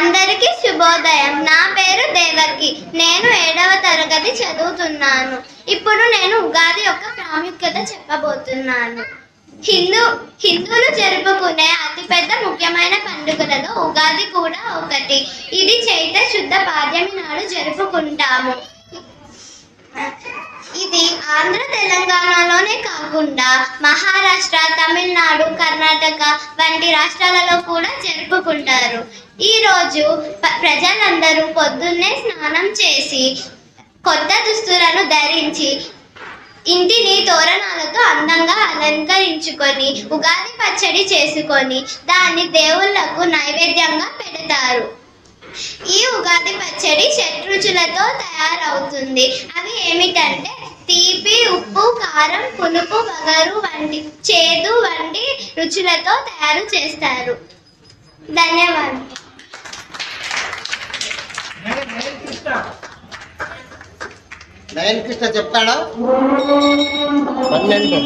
అందరికీ శుభోదయం. నా పేరు దేవకి నేను ఏడవ తరగతి చదువుతున్నాను. ఇప్పుడు నేను ఉగాది యొక్క ప్రాముఖ్యత చెప్పబోతున్నాను. హిందూ హిందువులు జరుపుకునే అతిపెద్ద ముఖ్యమైన పండుగలలో ఉగాది కూడా ఒకటి. ఇది చైత్ర శుద్ధ పాడ్యమి నాడు జరుపుకుంటాము. ఇది ఆంధ్ర తెలంగాణలోనే కాకుండా మహారాష్ట్ర తమిళనాడు కర్ణాటక వంటి రాష్ట్రాలలో కూడా జరుపుకుంటారు. ఈ రోజు ప్రజలందరూ పొద్దున్నే స్నానం చేసి కొత్త దుస్తులను ధరించి ఇంటిని తోరణాలతో అందంగా అలంకరించుకొని ఉగాది పచ్చడి చేసుకొని దాన్ని దేవుళ్ళకు నైవేద్యంగా పెడతారు. ఈ ఉగాది పచ్చడి షట్రుచులతో తయారవుతుంది. అవి ఏమిటంటే తీపి ఉప్పు కారం పులుపు వగరు వంటి చేదు వంటి రుచులతో తయారు చేస్తారు. ధన్యవాదాలు. నయన్ కృష్ణ చెప్తాడా? పన్నెండు.